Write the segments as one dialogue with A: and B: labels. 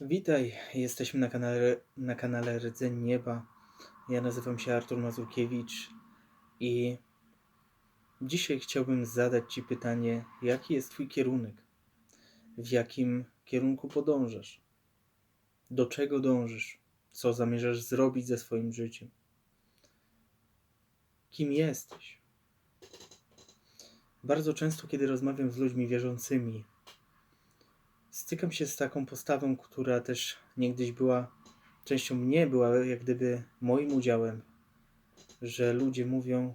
A: Witaj, jesteśmy na kanale, na kanale Rdzeń Nieba. Ja nazywam się Artur Mazurkiewicz i dzisiaj chciałbym zadać Ci pytanie, jaki jest Twój kierunek? W jakim kierunku podążasz? Do czego dążysz? Co zamierzasz zrobić ze swoim życiem? Kim jesteś? Bardzo często, kiedy rozmawiam z ludźmi wierzącymi, stykam się z taką postawą, która też niegdyś była częścią mnie, była jak gdyby moim udziałem, że ludzie mówią: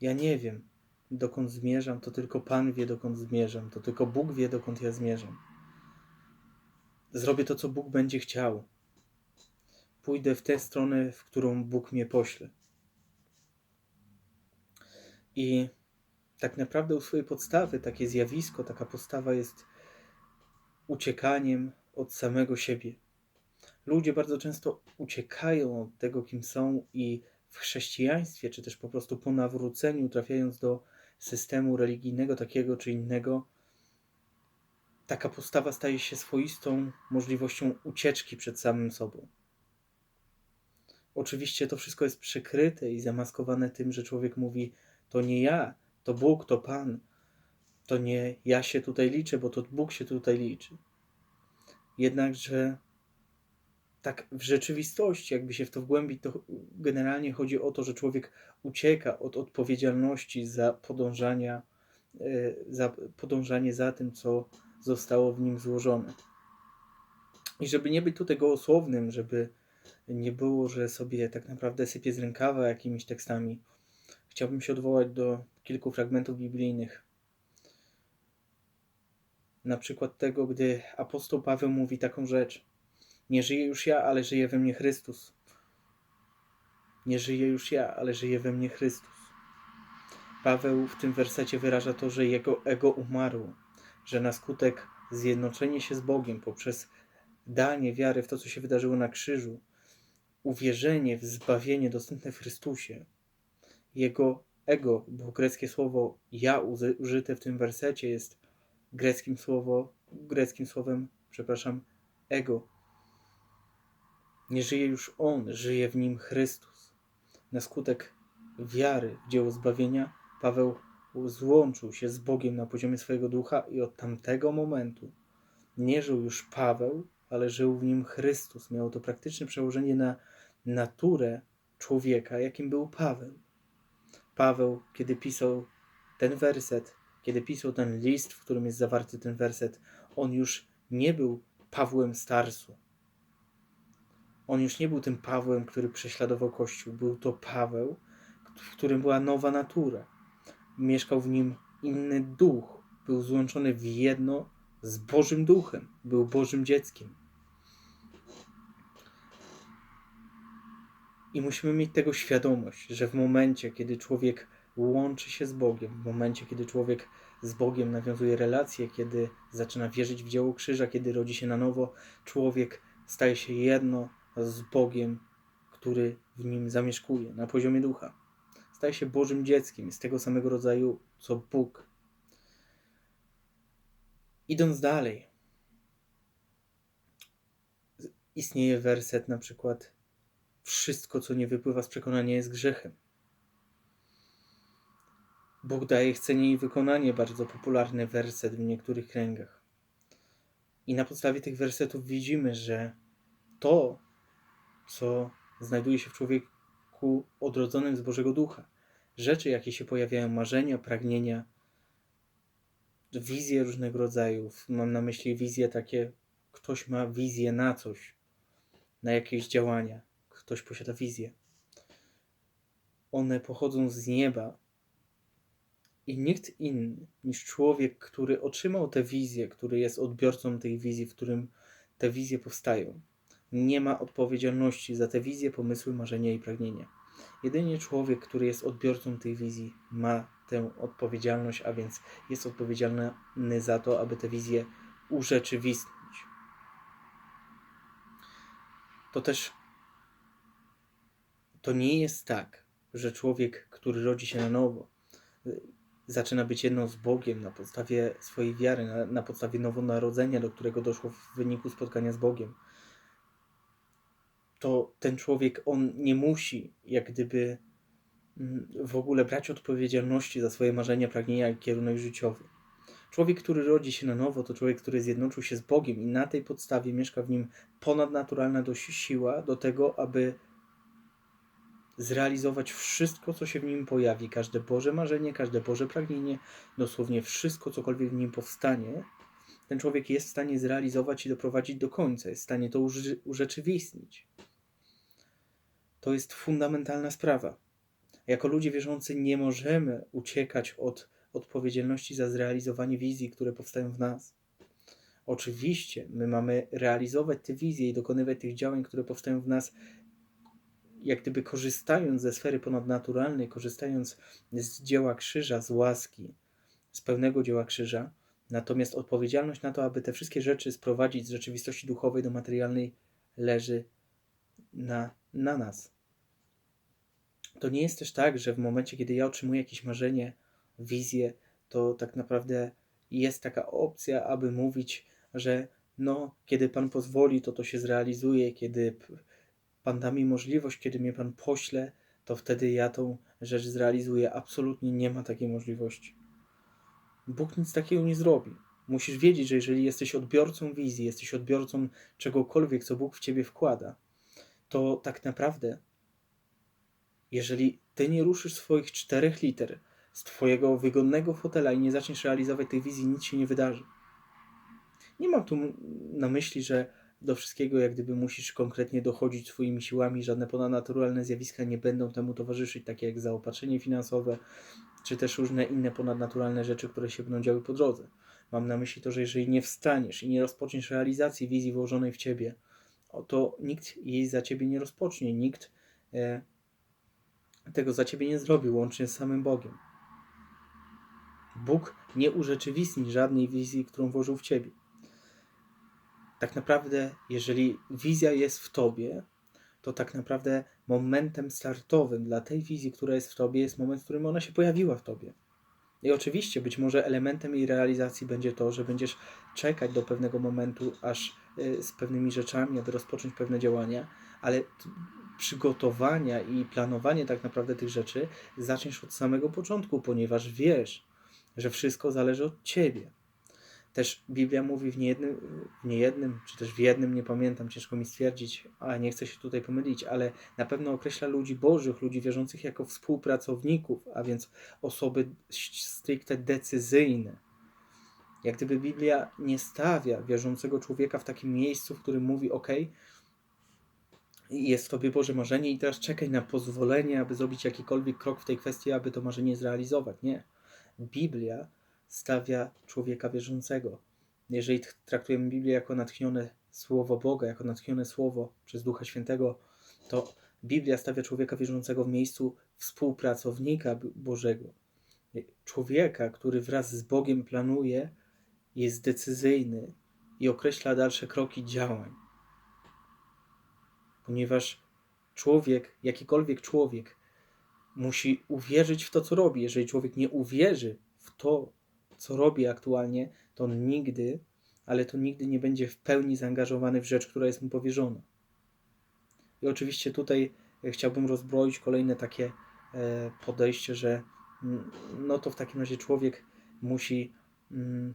A: Ja nie wiem, dokąd zmierzam, to tylko Pan wie, dokąd zmierzam, to tylko Bóg wie, dokąd ja zmierzam. Zrobię to, co Bóg będzie chciał. Pójdę w tę stronę, w którą Bóg mnie pośle. I tak naprawdę u swojej podstawy takie zjawisko, taka postawa jest uciekaniem od samego siebie. Ludzie bardzo często uciekają od tego, kim są, i w chrześcijaństwie, czy też po prostu po nawróceniu, trafiając do systemu religijnego takiego czy innego, taka postawa staje się swoistą możliwością ucieczki przed samym sobą. Oczywiście to wszystko jest przykryte i zamaskowane tym, że człowiek mówi: To nie ja, to Bóg, to Pan. To nie ja się tutaj liczę, bo to Bóg się tutaj liczy. Jednakże tak w rzeczywistości, jakby się w to wgłębić, to generalnie chodzi o to, że człowiek ucieka od odpowiedzialności za podążania, e, za podążanie za tym, co zostało w nim złożone. I żeby nie być tutaj gołosłownym, żeby nie było, że sobie tak naprawdę sypie z rękawa jakimiś tekstami, chciałbym się odwołać do kilku fragmentów biblijnych. Na przykład tego, gdy apostoł Paweł mówi taką rzecz: Nie żyję już ja, ale żyje we mnie Chrystus. Nie żyję już ja, ale żyje we mnie Chrystus. Paweł w tym wersecie wyraża to, że jego ego umarło, że na skutek zjednoczenia się z Bogiem poprzez danie wiary w to, co się wydarzyło na krzyżu, uwierzenie w zbawienie dostępne w Chrystusie, jego ego, bo greckie słowo ja użyte w tym wersecie jest greckim, słowo, greckim słowem, przepraszam, ego. Nie żyje już on, żyje w nim Chrystus. Na skutek wiary w dzieło zbawienia Paweł złączył się z Bogiem na poziomie swojego ducha i od tamtego momentu nie żył już Paweł, ale żył w nim Chrystus. Miało to praktyczne przełożenie na naturę człowieka, jakim był Paweł. Paweł, kiedy pisał ten werset, kiedy pisał ten list, w którym jest zawarty ten werset, on już nie był Pawłem Starsu. On już nie był tym Pawłem, który prześladował Kościół. Był to Paweł, w którym była nowa natura. Mieszkał w nim inny duch. Był złączony w jedno z Bożym Duchem. Był Bożym dzieckiem. I musimy mieć tego świadomość, że w momencie, kiedy człowiek łączy się z Bogiem, w momencie, kiedy człowiek z Bogiem nawiązuje relacje, kiedy zaczyna wierzyć w dzieło krzyża, kiedy rodzi się na nowo, człowiek staje się jedno z Bogiem, który w nim zamieszkuje na poziomie ducha. Staje się Bożym dzieckiem, z tego samego rodzaju co Bóg. Idąc dalej, istnieje werset na przykład wszystko, co nie wypływa z przekonania, jest grzechem. Bóg daje chcenie i wykonanie, bardzo popularny werset w niektórych kręgach. I na podstawie tych wersetów widzimy, że to, co znajduje się w człowieku odrodzonym z Bożego Ducha, rzeczy, jakie się pojawiają, marzenia, pragnienia, wizje różnego rodzaju. Mam na myśli wizje takie, ktoś ma wizję na coś, na jakieś działania ktoś posiada wizję. One pochodzą z nieba i nikt inny niż człowiek, który otrzymał tę wizję, który jest odbiorcą tej wizji, w którym te wizje powstają, nie ma odpowiedzialności za te wizje, pomysły, marzenia i pragnienia. Jedynie człowiek, który jest odbiorcą tej wizji, ma tę odpowiedzialność, a więc jest odpowiedzialny za to, aby tę wizję urzeczywistnić. To też to nie jest tak, że człowiek, który rodzi się na nowo, zaczyna być jedną z Bogiem na podstawie swojej wiary, na, na podstawie nowonarodzenia, do którego doszło w wyniku spotkania z Bogiem, to ten człowiek, on nie musi jak gdyby mm, w ogóle brać odpowiedzialności za swoje marzenia, pragnienia i kierunek życiowy. Człowiek, który rodzi się na nowo, to człowiek, który zjednoczył się z Bogiem i na tej podstawie mieszka w nim ponadnaturalna dość siła do tego, aby zrealizować wszystko, co się w nim pojawi, każde Boże marzenie, każde Boże pragnienie, dosłownie wszystko, cokolwiek w nim powstanie, ten człowiek jest w stanie zrealizować i doprowadzić do końca, jest w stanie to urze- urzeczywistnić. To jest fundamentalna sprawa. Jako ludzie wierzący nie możemy uciekać od odpowiedzialności za zrealizowanie wizji, które powstają w nas. Oczywiście, my mamy realizować te wizje i dokonywać tych działań, które powstają w nas, jak gdyby korzystając ze sfery ponadnaturalnej, korzystając z dzieła krzyża, z łaski, z pełnego dzieła krzyża. Natomiast odpowiedzialność na to, aby te wszystkie rzeczy sprowadzić z rzeczywistości duchowej do materialnej, leży na, na nas. To nie jest też tak, że w momencie, kiedy ja otrzymuję jakieś marzenie, wizję, to tak naprawdę jest taka opcja, aby mówić, że no, kiedy Pan pozwoli, to to się zrealizuje, kiedy Pan da mi możliwość, kiedy mnie Pan pośle, to wtedy ja tą rzecz zrealizuję. Absolutnie nie ma takiej możliwości. Bóg nic takiego nie zrobi. Musisz wiedzieć, że jeżeli jesteś odbiorcą wizji, jesteś odbiorcą czegokolwiek, co Bóg w ciebie wkłada, to tak naprawdę, jeżeli ty nie ruszysz swoich czterech liter z twojego wygodnego fotela i nie zaczniesz realizować tej wizji, nic się nie wydarzy. Nie mam tu na myśli, że do wszystkiego jak gdyby musisz konkretnie dochodzić swoimi siłami, żadne ponadnaturalne zjawiska nie będą temu towarzyszyć, takie jak zaopatrzenie finansowe, czy też różne inne ponadnaturalne rzeczy, które się będą działy po drodze. Mam na myśli to, że jeżeli nie wstaniesz i nie rozpoczniesz realizacji wizji włożonej w ciebie, to nikt jej za ciebie nie rozpocznie, nikt e, tego za ciebie nie zrobi, łącznie z samym Bogiem. Bóg nie urzeczywistni żadnej wizji, którą włożył w ciebie. Tak naprawdę, jeżeli wizja jest w tobie, to tak naprawdę momentem startowym dla tej wizji, która jest w tobie, jest moment, w którym ona się pojawiła w tobie. I oczywiście, być może elementem jej realizacji będzie to, że będziesz czekać do pewnego momentu, aż y, z pewnymi rzeczami, aby rozpocząć pewne działania, ale przygotowania i planowanie tak naprawdę tych rzeczy zaczniesz od samego początku, ponieważ wiesz, że wszystko zależy od ciebie. Też Biblia mówi w niejednym, w niejednym, czy też w jednym, nie pamiętam, ciężko mi stwierdzić, a nie chcę się tutaj pomylić, ale na pewno określa ludzi bożych, ludzi wierzących jako współpracowników, a więc osoby stricte decyzyjne. Jak gdyby Biblia nie stawia wierzącego człowieka w takim miejscu, w którym mówi: OK, jest w tobie Boże marzenie i teraz czekaj na pozwolenie, aby zrobić jakikolwiek krok w tej kwestii, aby to marzenie zrealizować. Nie. Biblia stawia człowieka wierzącego. Jeżeli traktujemy Biblię jako natchnione słowo Boga, jako natchnione słowo przez Ducha Świętego, to Biblia stawia człowieka wierzącego w miejscu współpracownika Bożego. Człowieka, który wraz z Bogiem planuje, jest decyzyjny i określa dalsze kroki działań. Ponieważ człowiek, jakikolwiek człowiek, musi uwierzyć w to, co robi. Jeżeli człowiek nie uwierzy w to, co robi aktualnie, to on nigdy, ale to nigdy nie będzie w pełni zaangażowany w rzecz, która jest mu powierzona. I oczywiście tutaj e, chciałbym rozbroić kolejne takie e, podejście, że mm, no to w takim razie człowiek musi mm,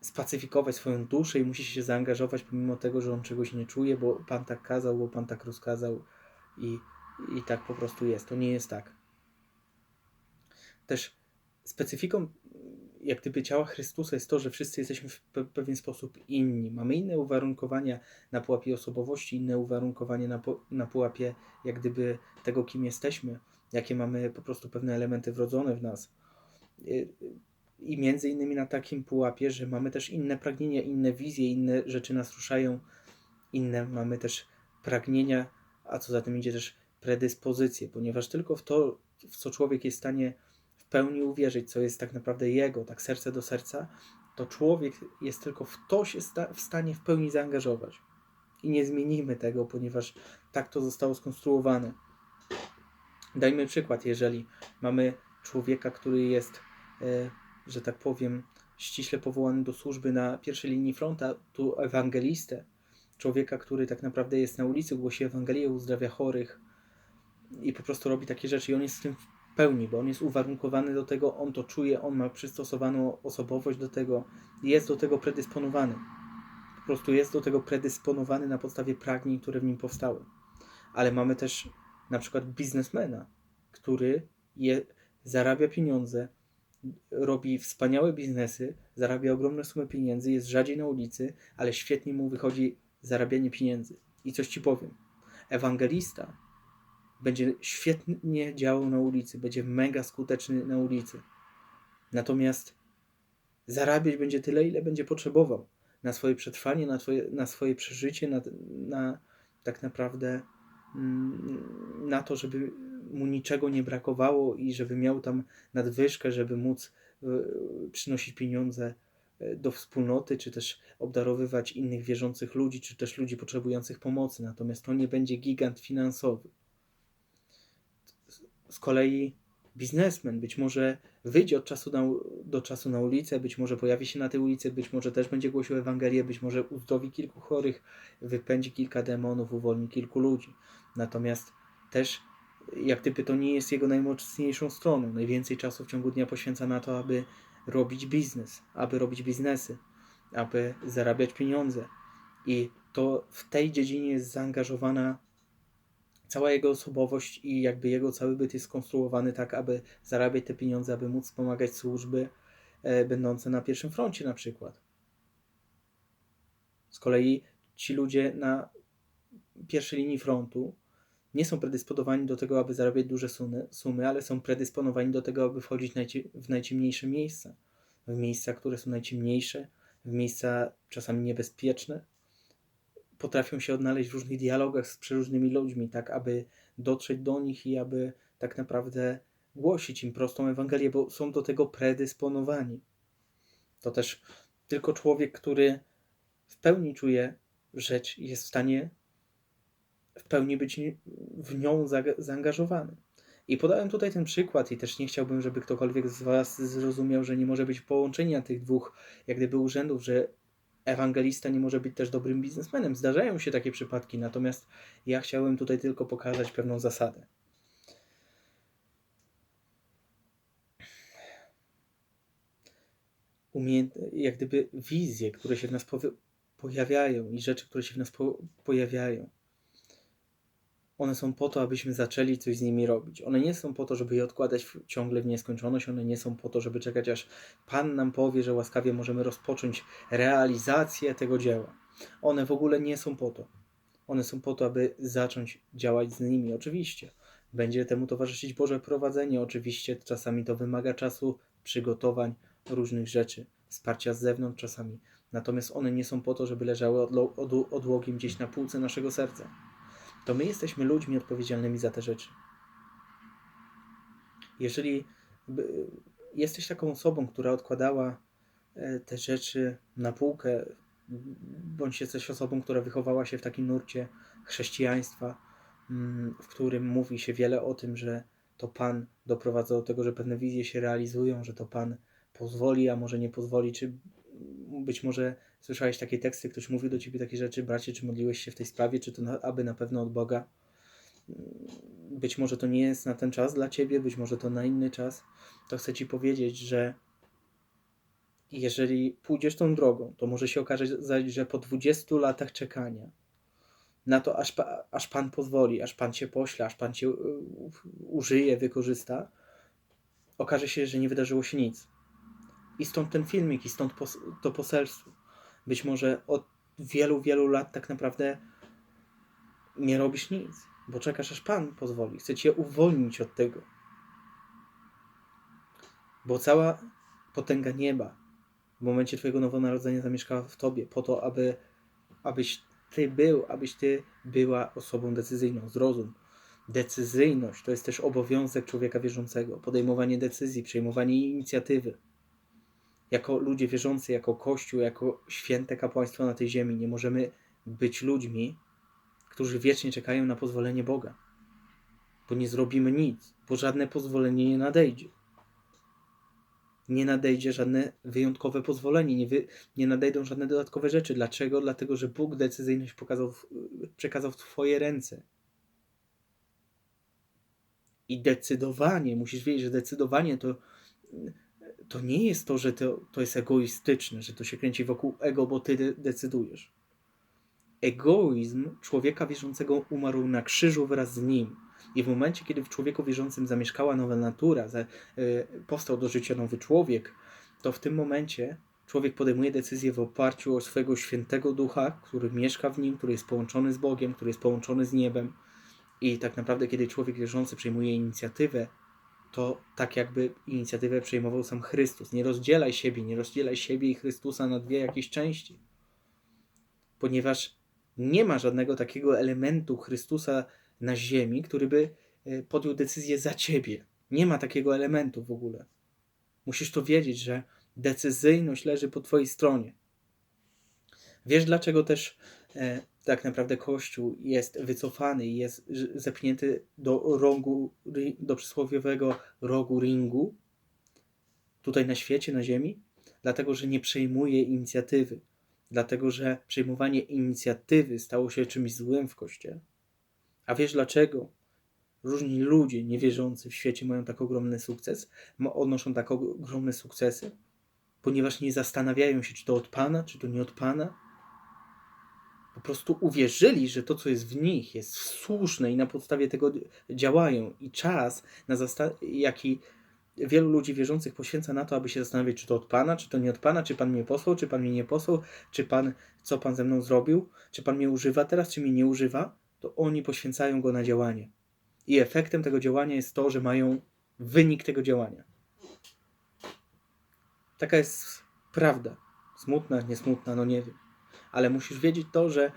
A: spacyfikować swoją duszę i musi się zaangażować pomimo tego, że on czegoś nie czuje, bo Pan tak kazał, bo Pan tak rozkazał i, i tak po prostu jest. To nie jest tak. Też specyfiką jak gdyby ciała Chrystusa jest to, że wszyscy jesteśmy w pewien sposób inni. Mamy inne uwarunkowania na pułapie osobowości, inne uwarunkowania na, na pułapie jak gdyby tego, kim jesteśmy, jakie mamy po prostu pewne elementy wrodzone w nas. I między innymi na takim pułapie, że mamy też inne pragnienia, inne wizje, inne rzeczy nas ruszają, inne mamy też pragnienia, a co za tym idzie też predyspozycje, ponieważ tylko w to, w co człowiek jest w stanie pełni uwierzyć, co jest tak naprawdę jego, tak serce do serca, to człowiek jest tylko w to się sta w stanie w pełni zaangażować. I nie zmienimy tego, ponieważ tak to zostało skonstruowane. Dajmy przykład, jeżeli mamy człowieka, który jest e, że tak powiem, ściśle powołany do służby na pierwszej linii fronta, tu ewangelistę, człowieka, który tak naprawdę jest na ulicy, głosi Ewangelię, uzdrawia chorych i po prostu robi takie rzeczy i on jest w tym pełni, bo on jest uwarunkowany do tego, on to czuje, on ma przystosowaną osobowość do tego, jest do tego predysponowany. Po prostu jest do tego predysponowany na podstawie pragnień, które w nim powstały. Ale mamy też na przykład biznesmena, który je, zarabia pieniądze, robi wspaniałe biznesy, zarabia ogromne sumy pieniędzy, jest rzadziej na ulicy, ale świetnie mu wychodzi zarabianie pieniędzy. I coś ci powiem. Ewangelista będzie świetnie działał na ulicy, będzie mega skuteczny na ulicy. Natomiast zarabiać będzie tyle, ile będzie potrzebował na swoje przetrwanie, na, twoje, na swoje przeżycie, na, na tak naprawdę mm, na to, żeby mu niczego nie brakowało i żeby miał tam nadwyżkę, żeby móc y, przynosić pieniądze y, do wspólnoty, czy też obdarowywać innych wierzących ludzi, czy też ludzi potrzebujących pomocy. Natomiast to nie będzie gigant finansowy. Z kolei biznesmen być może wyjdzie od czasu na, do czasu na ulicę, być może pojawi się na tej ulicy, być może też będzie głosił Ewangelię, być może uzdrowi kilku chorych, wypędzi kilka demonów, uwolni kilku ludzi. Natomiast też jak gdyby to nie jest jego najmocniejszą stroną. Najwięcej czasu w ciągu dnia poświęca na to, aby robić biznes, aby robić biznesy, aby zarabiać pieniądze. I to w tej dziedzinie jest zaangażowana cała jego osobowość i jakby jego cały byt jest skonstruowany tak, aby zarabiać te pieniądze, aby móc wspomagać służby e, będące na pierwszym froncie na przykład. Z kolei ci ludzie na pierwszej linii frontu nie są predysponowani do tego, aby zarabiać duże sumy, sumy ale są predysponowani do tego, aby wchodzić w najciemniejsze miejsca. W miejsca, które są najciemniejsze, w miejsca czasami niebezpieczne. Potrafią się odnaleźć w różnych dialogach z przeróżnymi ludźmi, tak aby dotrzeć do nich i aby tak naprawdę głosić im prostą Ewangelię, bo są do tego predysponowani. To też tylko człowiek, który w pełni czuje rzecz, jest w stanie w pełni być w nią zaangażowany. I podałem tutaj ten przykład i też nie chciałbym, żeby ktokolwiek z Was zrozumiał, że nie może być połączenia tych dwóch jak gdyby urzędów, że ewangelista nie może być też dobrym biznesmenem. Zdarzają się takie przypadki, natomiast ja chciałem tutaj tylko pokazać pewną zasadę. Umiejęt, jak gdyby wizje, które się w nas pojawiają i rzeczy, które się w nas po pojawiają one są po to, abyśmy zaczęli coś z nimi robić. One nie są po to, żeby je odkładać ciągle w nieskończoność, one nie są po to, żeby czekać, aż Pan nam powie, że łaskawie możemy rozpocząć realizację tego dzieła. One w ogóle nie są po to. One są po to, aby zacząć działać z nimi. Oczywiście będzie temu towarzyszyć Boże prowadzenie. Oczywiście czasami to wymaga czasu, przygotowań, różnych rzeczy, wsparcia z zewnątrz czasami. Natomiast one nie są po to, żeby leżały odłogiem gdzieś na półce naszego serca to my jesteśmy ludźmi odpowiedzialnymi za te rzeczy. Jeżeli jesteś taką osobą, która odkładała e, te rzeczy na półkę, bądź jesteś osobą, która wychowała się w takim nurcie chrześcijaństwa, mm, w którym mówi się wiele o tym, że to Pan doprowadza do tego, że pewne wizje się realizują, że to Pan pozwoli, a może nie pozwoli, czy być może słyszałeś takie teksty, ktoś mówił do ciebie takie rzeczy, bracie, czy modliłeś się w tej sprawie, czy to na, aby na pewno od Boga. Być może to nie jest na ten czas dla ciebie, być może to na inny czas. To chcę ci powiedzieć, że jeżeli pójdziesz tą drogą, to może się okazać, że po 20 latach czekania na to, aż, aż Pan pozwoli, aż Pan cię pośle, aż Pan cię użyje, wykorzysta, okaże się, że nie wydarzyło się nic i stąd ten filmik, i stąd pos to poselstwo. Być może od wielu, wielu lat tak naprawdę nie robisz nic, bo czekasz aż Pan pozwoli. Chce Cię uwolnić od tego. Bo cała potęga nieba w momencie Twojego nowonarodzenia zamieszkała w Tobie, po to, aby, abyś Ty był, abyś Ty była osobą decyzyjną. Zrozum. Decyzyjność to jest też obowiązek człowieka wierzącego. Podejmowanie decyzji, przejmowanie inicjatywy jako ludzie wierzący, jako Kościół, jako święte kapłaństwo na tej ziemi, nie możemy być ludźmi, którzy wiecznie czekają na pozwolenie Boga. Bo nie zrobimy nic, bo żadne pozwolenie nie nadejdzie. nie nadejdzie żadne wyjątkowe pozwolenie, nie, wy, nie nadejdą żadne dodatkowe rzeczy. Dlaczego? Dlatego, że Bóg decyzyjność pokazał, przekazał w Twoje ręce. I decydowanie, musisz wiedzieć, że decydowanie to, to nie jest to, że to, to jest egoistyczne, że to się kręci wokół ego, bo ty de- decydujesz. Egoizm człowieka wierzącego umarł na krzyżu wraz z nim. I w momencie, kiedy w człowieku wierzącym zamieszkała nowa natura, za, y, powstał do życia nowy człowiek, to w tym momencie człowiek podejmuje decyzję w oparciu o swojego świętego ducha, który mieszka w nim, który jest połączony z Bogiem, który jest połączony z niebem. I tak naprawdę, kiedy człowiek wierzący przejmuje inicjatywę, to tak jakby inicjatywę przejmował sam Chrystus. Nie rozdzielaj siebie, nie rozdzielaj siebie i Chrystusa na dwie jakieś części. Ponieważ nie ma żadnego takiego elementu Chrystusa na ziemi, który by e, podjął decyzję za ciebie. Nie ma takiego elementu w ogóle. Musisz to wiedzieć, że decyzyjność leży po twojej stronie. Wiesz, dlaczego też e, tak naprawdę Kościół jest wycofany i jest zepchnięty do rogu, do przysłowiowego rogu ringu, tutaj na świecie, na ziemi? Dlatego, że nie przejmuje inicjatywy. Dlatego, że przejmowanie inicjatywy stało się czymś złym w Kościele. A wiesz dlaczego? Różni ludzie niewierzący w świecie mają tak ogromny sukces, odnoszą tak og- ogromne sukcesy, ponieważ nie zastanawiają się, czy to od Pana, czy to nie od Pana. Po prostu uwierzyli, że to, co jest w nich, jest słuszne i na podstawie tego działają. I czas, na jaki wielu ludzi wierzących poświęca na to, aby się zastanawiać, czy to od Pana, czy to nie od Pana, czy Pan mnie posłał, czy Pan mnie nie posłał, czy Pan, co Pan ze mną zrobił, czy Pan mnie używa teraz, czy mnie nie używa, to oni poświęcają go na działanie. I efektem tego działania jest to, że mają wynik tego działania. Taka jest prawda. Smutna, niesmutna, no nie wiem. Ale musisz wiedzieć to, że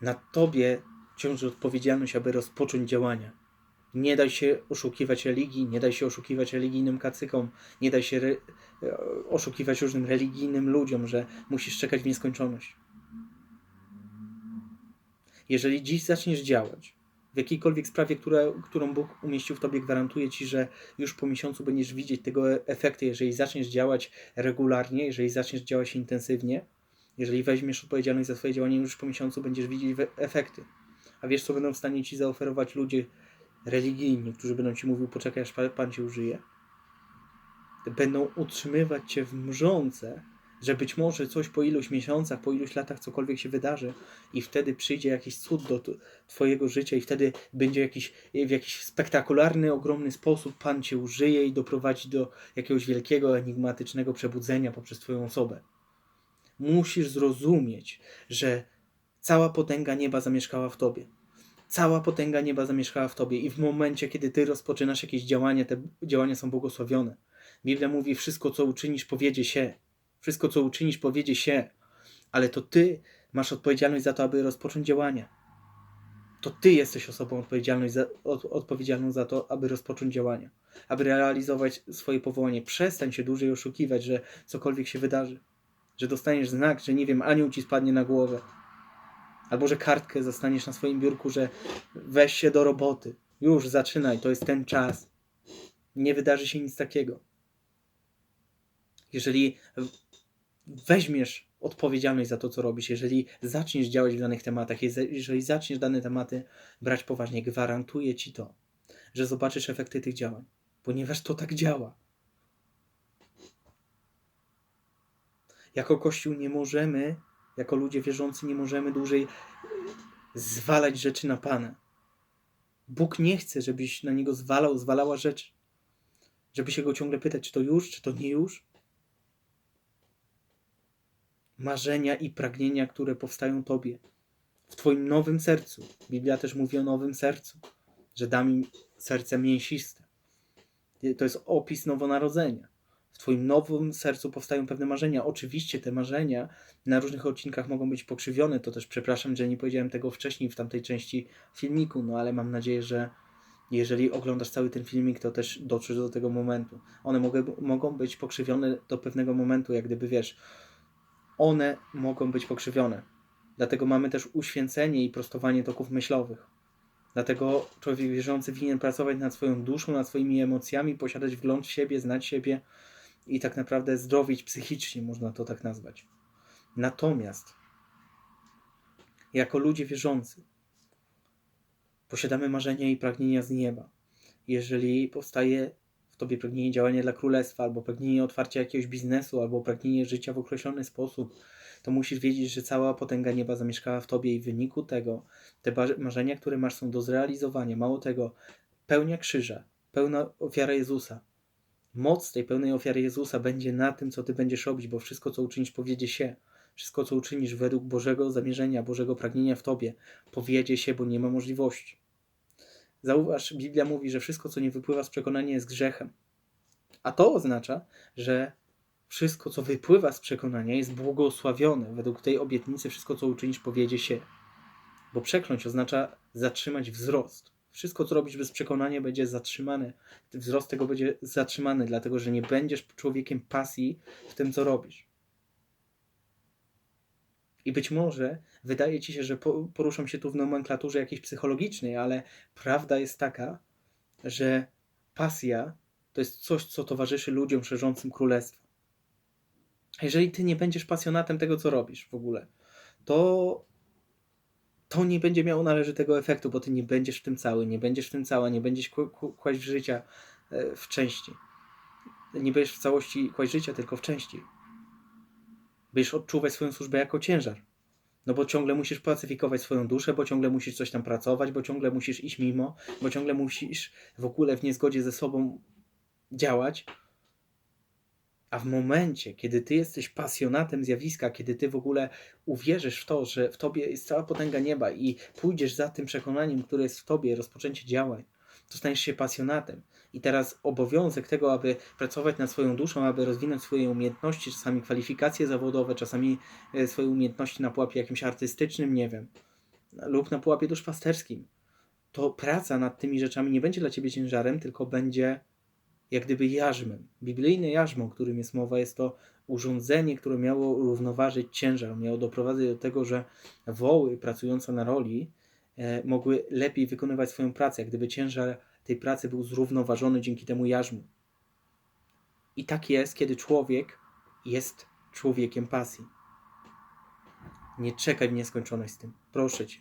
A: na tobie ciąży odpowiedzialność, aby rozpocząć działania. Nie daj się oszukiwać religii, nie daj się oszukiwać religijnym kacykom, nie daj się re- e, oszukiwać różnym religijnym ludziom, że musisz czekać w nieskończoność. Jeżeli dziś zaczniesz działać w jakiejkolwiek sprawie, którą Bóg umieścił w tobie, gwarantuje ci, że już po miesiącu będziesz widzieć tego e- efekty, jeżeli zaczniesz działać regularnie, jeżeli zaczniesz działać intensywnie, jeżeli weźmiesz odpowiedzialność za swoje działanie, już po miesiącu będziesz widzieć efekty. A wiesz, co będą w stanie ci zaoferować ludzie religijni, którzy będą ci mówił, poczekaj, aż Pa- Pan cię użyje? Będą utrzymywać cię w mrzące, że być może coś po iluś miesiącach, po iluś latach cokolwiek się wydarzy i wtedy przyjdzie jakiś cud do twojego życia i wtedy będzie jakiś, w jakiś spektakularny, ogromny sposób Pan cię użyje i doprowadzi do jakiegoś wielkiego, enigmatycznego przebudzenia poprzez twoją osobę. Musisz zrozumieć, że cała potęga nieba zamieszkała w tobie. Cała potęga nieba zamieszkała w tobie i w momencie, kiedy ty rozpoczynasz jakieś działania, te działania są błogosławione. Biblia mówi, wszystko co uczynisz powiedzie się. Wszystko co uczynisz powiedzie się. Ale to ty masz odpowiedzialność za to, aby rozpocząć działania. To ty jesteś osobą za, od, odpowiedzialną za to, aby rozpocząć działania. Aby realizować swoje powołanie. Przestań się dłużej oszukiwać, że cokolwiek się wydarzy. Że dostaniesz znak, że nie wiem, anioł ci spadnie na głowę. Albo że kartkę zostaniesz na swoim biurku, że weź się do roboty. Już zaczynaj, to jest ten czas. Nie wydarzy się nic takiego. Jeżeli weźmiesz odpowiedzialność za to, co robisz, jeżeli zaczniesz działać w danych tematach, jeżeli zaczniesz dane tematy brać poważnie, gwarantuję ci to, że zobaczysz efekty tych działań, ponieważ to tak działa. Jako Kościół nie możemy, jako ludzie wierzący, nie możemy dłużej zwalać rzeczy na Pana. Bóg nie chce, żebyś na Niego zwalał, zwalała rzeczy. Żeby się Go ciągle pytać, czy to już, czy to nie już. Marzenia i pragnienia, które powstają Tobie, w Twoim nowym sercu. Biblia też mówi o nowym sercu, że dam im serce mięsiste. To jest opis nowonarodzenia. Twoim nowym sercu powstają pewne marzenia. Oczywiście te marzenia na różnych odcinkach mogą być pokrzywione. To też przepraszam, że nie powiedziałem tego wcześniej w tamtej części filmiku, no ale mam nadzieję, że jeżeli oglądasz cały ten filmik, to też dotrzesz do tego momentu. One mogę, mogą być pokrzywione do pewnego momentu, jak gdyby wiesz, one mogą być pokrzywione. Dlatego mamy też uświęcenie i prostowanie toków myślowych. Dlatego człowiek wierzący winien pracować nad swoją duszą, nad swoimi emocjami, posiadać wgląd w siebie, znać siebie i tak naprawdę zdrowić psychicznie, można to tak nazwać. Natomiast jako ludzie wierzący posiadamy marzenia i pragnienia z nieba. Jeżeli powstaje w tobie pragnienie działania dla królestwa, albo pragnienie otwarcia jakiegoś biznesu, albo pragnienie życia w określony sposób, to musisz wiedzieć, że cała potęga nieba zamieszkała w tobie i w wyniku tego te marzenia, które masz, są do zrealizowania. Mało tego, pełnia krzyża, pełna ofiara Jezusa. Moc tej pełnej ofiary Jezusa będzie na tym, co ty będziesz robić, bo wszystko, co uczynisz, powiedzie się. Wszystko, co uczynisz według Bożego zamierzenia, Bożego pragnienia w tobie, powiedzie się, bo nie ma możliwości. Zauważ, Biblia mówi, że wszystko, co nie wypływa z przekonania, jest grzechem. A to oznacza, że wszystko, co wypływa z przekonania, jest błogosławione. Według tej obietnicy, wszystko, co uczynisz, powiedzie się. Bo przekląć oznacza zatrzymać wzrost. Wszystko, co robisz bez przekonania, będzie zatrzymane. Wzrost tego będzie zatrzymany, dlatego że nie będziesz człowiekiem pasji w tym, co robisz. I być może wydaje ci się, że po- poruszam się tu w nomenklaturze jakiejś psychologicznej, ale prawda jest taka, że pasja to jest coś, co towarzyszy ludziom szerzącym królestwo. Jeżeli ty nie będziesz pasjonatem tego, co robisz w ogóle, to to nie będzie miało należytego efektu, bo ty nie będziesz w tym cały, nie będziesz w tym cała, nie będziesz kł- kł- kłaść życia e, w części. Nie będziesz w całości kłaść życia, tylko w części. Będziesz odczuwać swoją służbę jako ciężar. No bo ciągle musisz pacyfikować swoją duszę, bo ciągle musisz coś tam pracować, bo ciągle musisz iść mimo, bo ciągle musisz w ogóle w niezgodzie ze sobą działać. A w momencie, kiedy ty jesteś pasjonatem zjawiska, kiedy ty w ogóle uwierzysz w to, że w tobie jest cała potęga nieba i pójdziesz za tym przekonaniem, które jest w tobie, rozpoczęcie działań, to staniesz się pasjonatem. I teraz obowiązek tego, aby pracować nad swoją duszą, aby rozwinąć swoje umiejętności, czasami kwalifikacje zawodowe, czasami e, swoje umiejętności na pułapie jakimś artystycznym, nie wiem, lub na pułapie duszpasterskim, to praca nad tymi rzeczami nie będzie dla ciebie ciężarem, tylko będzie jak gdyby jarzmem. Biblijne jarzmo, o którym jest mowa, jest to urządzenie, które miało równoważyć ciężar, miało doprowadzić do tego, że woły pracujące na roli e, mogły lepiej wykonywać swoją pracę, jak gdyby ciężar tej pracy był zrównoważony dzięki temu jarzmu. I tak jest, kiedy człowiek jest człowiekiem pasji. Nie czekaj w nieskończoność z tym. Proszę cię.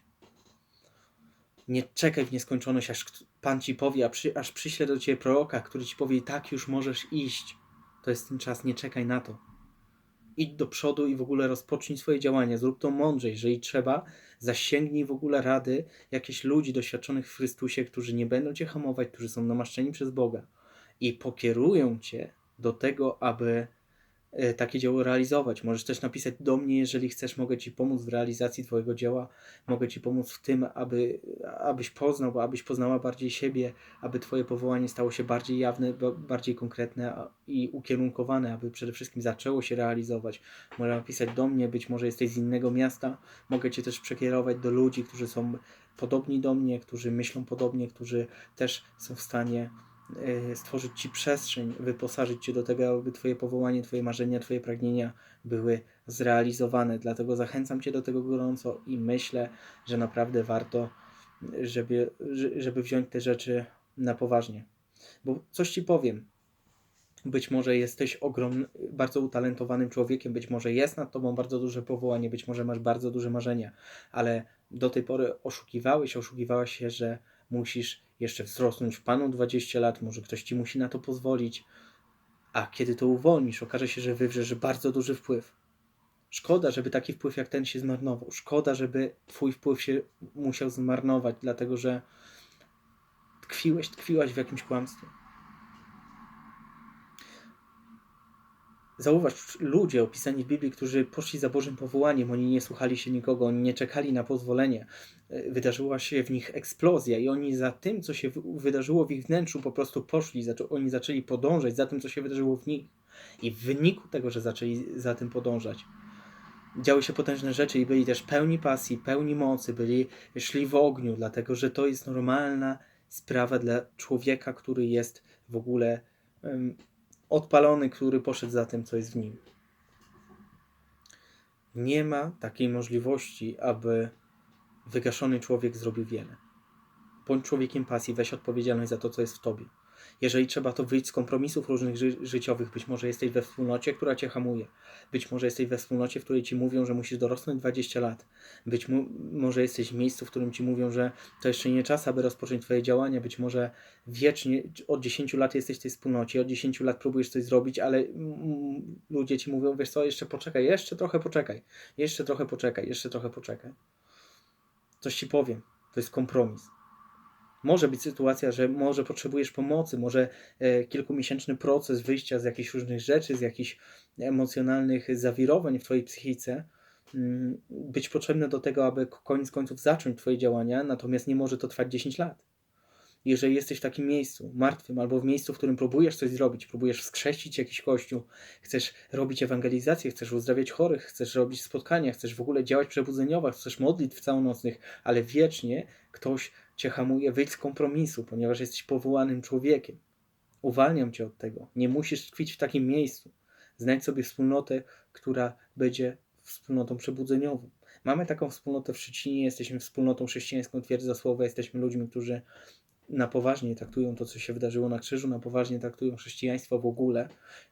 A: Nie czekaj w nieskończoność, aż Pan ci powie, a aż przyśle do ciebie proroka, który ci powie, tak już możesz iść. To jest ten czas, nie czekaj na to. Idź do przodu i w ogóle rozpocznij swoje działania. Zrób to mądrzej. Jeżeli trzeba, zasięgnij w ogóle rady jakichś ludzi doświadczonych w Chrystusie, którzy nie będą cię hamować, którzy są namaszczeni przez Boga i pokierują cię do tego, aby takie dzieło realizować. Możesz też napisać do mnie, jeżeli chcesz, mogę Ci pomóc w realizacji Twojego dzieła, mogę Ci pomóc w tym, aby, abyś poznał, abyś poznała bardziej siebie, aby Twoje powołanie stało się bardziej jawne, ba- bardziej konkretne i ukierunkowane, aby przede wszystkim zaczęło się realizować. Możesz napisać do mnie, być może jesteś z innego miasta, mogę Cię też przekierować do ludzi, którzy są podobni do mnie, którzy myślą podobnie, którzy też są w stanie stworzyć Ci przestrzeń, wyposażyć Cię do tego, aby Twoje powołanie, Twoje marzenia, Twoje pragnienia były zrealizowane. Dlatego zachęcam Cię do tego gorąco i myślę, że naprawdę warto, żeby, że- żeby wziąć te rzeczy na poważnie. Bo coś Ci powiem. Być może jesteś ogromny, bardzo utalentowanym człowiekiem, być może jest nad tobą bardzo duże powołanie, być może masz bardzo duże marzenia, ale do tej pory oszukiwałeś, oszukiwałaś się, że musisz jeszcze wzrosnąć w Panu 20 lat, może ktoś ci musi na to pozwolić, a kiedy to uwolnisz, okaże się, że wywrzesz bardzo duży wpływ. Szkoda, żeby taki wpływ jak ten się zmarnował. Szkoda, żeby twój wpływ się musiał zmarnować, dlatego że tkwiłeś, tkwiłaś w jakimś kłamstwie. Zauważ, ludzie opisani w Biblii, którzy poszli za Bożym powołaniem, oni nie słuchali się nikogo, oni nie czekali na pozwolenie. E, Wydarzyła się w nich eksplozja i oni za tym, co się wy- wydarzyło w ich wnętrzu, po prostu poszli, oni zaczęli podążać za tym, co się wydarzyło w nich. I w wyniku tego, że zaczęli za tym podążać, działy się potężne rzeczy i byli też pełni pasji, pełni mocy, byli, szli w ogniu, dlatego że to jest normalna sprawa dla człowieka, który jest w ogóle odpalony, który poszedł za tym, co jest w nim. Nie ma takiej możliwości, aby wygaszony człowiek zrobił wiele. Bądź człowiekiem pasji, weź odpowiedzialność za to, co jest w tobie. Jeżeli trzeba, to wyjść z kompromisów różnych ży- życiowych. Być może jesteś we wspólnocie, która cię hamuje. Być może jesteś we wspólnocie, w której ci mówią, że musisz dorosnąć 20 lat. Być może jesteś w miejscu, w którym ci mówią, że to jeszcze nie czas, aby rozpocząć twoje działania. Być może wiecznie, od 10 lat jesteś w tej wspólnocie, od 10 lat próbujesz coś zrobić, ale ludzie ci mówią, wiesz co, jeszcze poczekaj, jeszcze trochę poczekaj, jeszcze trochę poczekaj, jeszcze trochę poczekaj. Coś ci powiem, to jest kompromis. Może być sytuacja, że może potrzebujesz pomocy, może e, kilkumiesięczny proces wyjścia z jakichś różnych rzeczy, z jakichś emocjonalnych zawirowań w Twojej psychice mm, być potrzebne do tego, aby koniec końców zacząć Twoje działania, natomiast nie może to trwać 10 lat. Jeżeli jesteś w takim miejscu, martwym, albo w miejscu, w którym próbujesz coś zrobić, próbujesz wskrzesić jakiś kościół, chcesz robić ewangelizację, chcesz uzdrawiać chorych, chcesz robić spotkania, chcesz w ogóle działać przebudzeniowo, chcesz modlitw całonocnych, ale wiecznie ktoś cię hamuje, wyjdź z kompromisu, ponieważ jesteś powołanym człowiekiem. Uwalniam cię od tego. Nie musisz tkwić w takim miejscu. Znajdź sobie wspólnotę, która będzie wspólnotą przebudzeniową. Mamy taką wspólnotę w Szczecinie, jesteśmy wspólnotą chrześcijańską Twierdza Słowa, jesteśmy ludźmi, którzy na poważnie traktują to, co się wydarzyło na krzyżu, na poważnie traktują chrześcijaństwo w ogóle,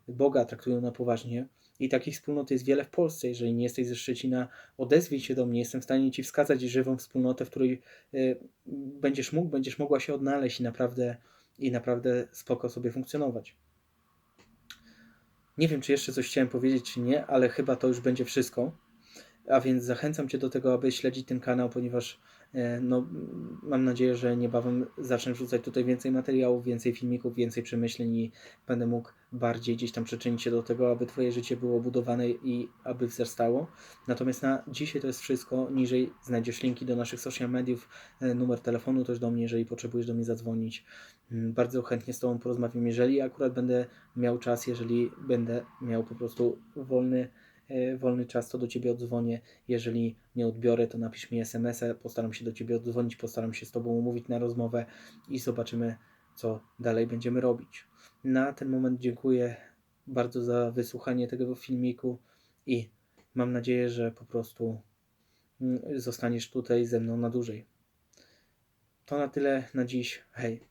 A: Boga traktują na poważnie. I takich wspólnot jest wiele w Polsce. Jeżeli nie jesteś ze Szczecina, odezwij się do mnie. Jestem w stanie Ci wskazać żywą wspólnotę, w której y, będziesz mógł, będziesz mogła się odnaleźć i naprawdę, i naprawdę spoko sobie funkcjonować. Nie wiem, czy jeszcze coś chciałem powiedzieć, czy nie, ale chyba to już będzie wszystko. A więc zachęcam Cię do tego, aby śledzić ten kanał, ponieważ e, no, mam nadzieję, że niebawem zacznę wrzucać tutaj więcej materiałów, więcej filmików, więcej przemyśleń i będę mógł bardziej gdzieś tam przyczynić się do tego, aby Twoje życie było budowane i aby wzrastało. Natomiast na dzisiaj to jest wszystko. Niżej znajdziesz linki do naszych social mediów, e, numer telefonu też do mnie, jeżeli potrzebujesz do mnie zadzwonić. Mm, Bardzo chętnie z Tobą porozmawiam, jeżeli akurat będę miał czas, jeżeli będę miał po prostu wolny, wolny czas, to do Ciebie odzwonię. Jeżeli nie odbiorę, to napisz mi SMS-a, postaram się do Ciebie odzwonić, postaram się z Tobą umówić na rozmowę i zobaczymy, co dalej będziemy robić. Na ten moment dziękuję bardzo za wysłuchanie tego filmiku i mam nadzieję, że po prostu mm, zostaniesz tutaj ze mną na dłużej. To na tyle na dziś. Hej.